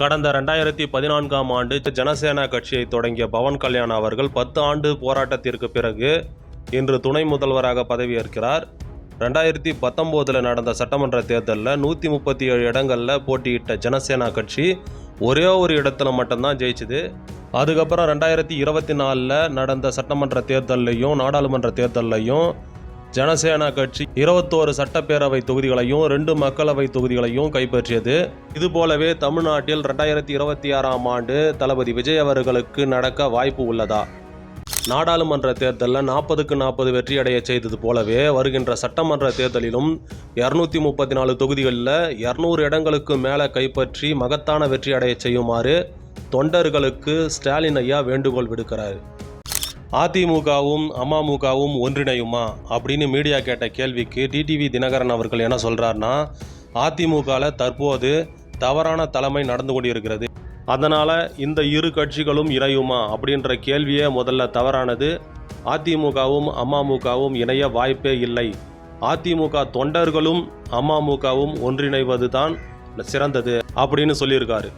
கடந்த ரெண்டாயிரத்தி பதினான்காம் ஆண்டு ஜனசேனா கட்சியை தொடங்கிய பவன் கல்யாண் அவர்கள் பத்து ஆண்டு போராட்டத்திற்கு பிறகு இன்று துணை முதல்வராக பதவியேற்கிறார். ரெண்டாயிரத்தி பத்தொம்போதில் நடந்த சட்டமன்ற தேர்தலில் நூற்றி முப்பத்தி ஏழு இடங்களில் போட்டியிட்ட ஜனசேனா கட்சி ஒரே ஒரு இடத்துல மட்டும்தான் ஜெயிச்சுது. அதுக்கப்புறம் ரெண்டாயிரத்தி இருபத்தி நாலில் நடந்த சட்டமன்ற தேர்தல்லையும் நாடாளுமன்ற தேர்தல்லையும் ஜனசேனா கட்சி இருபத்தோரு சட்டப்பேரவை தொகுதிகளையும் ரெண்டு மக்களவை தொகுதிகளையும் கைப்பற்றியது. இது போலவே தமிழ்நாட்டில் ரெண்டாயிரத்தி இருபத்தி ஆறாம் ஆண்டு தளபதி விஜய் அவர்களுக்கு நடக்க வாய்ப்பு உள்ளதா? நாடாளுமன்ற தேர்தலில் நாற்பதுக்கு நாற்பது வெற்றி அடைய செய்தது போலவே வருகின்ற சட்டமன்ற தேர்தலிலும் இரநூத்தி முப்பத்தி நாலு தொகுதிகளில் இரநூறு இடங்களுக்கு மேலே கைப்பற்றி மகத்தான வெற்றி அடைய செய்யுமாறு தொண்டர்களுக்கு ஸ்டாலின் ஐயா வேண்டுகோள் விடுக்கிறார். அதிமுகவும் அமமுகவும் ஒன்றிணையுமா? அப்படின்னு மீடியா கேட்ட கேள்விக்கு டிடிவி தினகரன் அவர்கள் என்ன சொல்கிறாருன்னா அதிமுகவில் தற்போது தவறான தலைமை நடந்து கொண்டிருக்கிறது. அதனால் இந்த இரு கட்சிகளும் இணையுமா? அப்படின்ற கேள்வியே முதல்ல தவறானது. அதிமுகவும் அமமுகவும் இணைய வாய்ப்பே இல்லை. அதிமுக தொண்டர்களும் அமமுகவும் ஒன்றிணைவது தான் சிறந்தது அப்படின்னு சொல்லியிருக்காரு.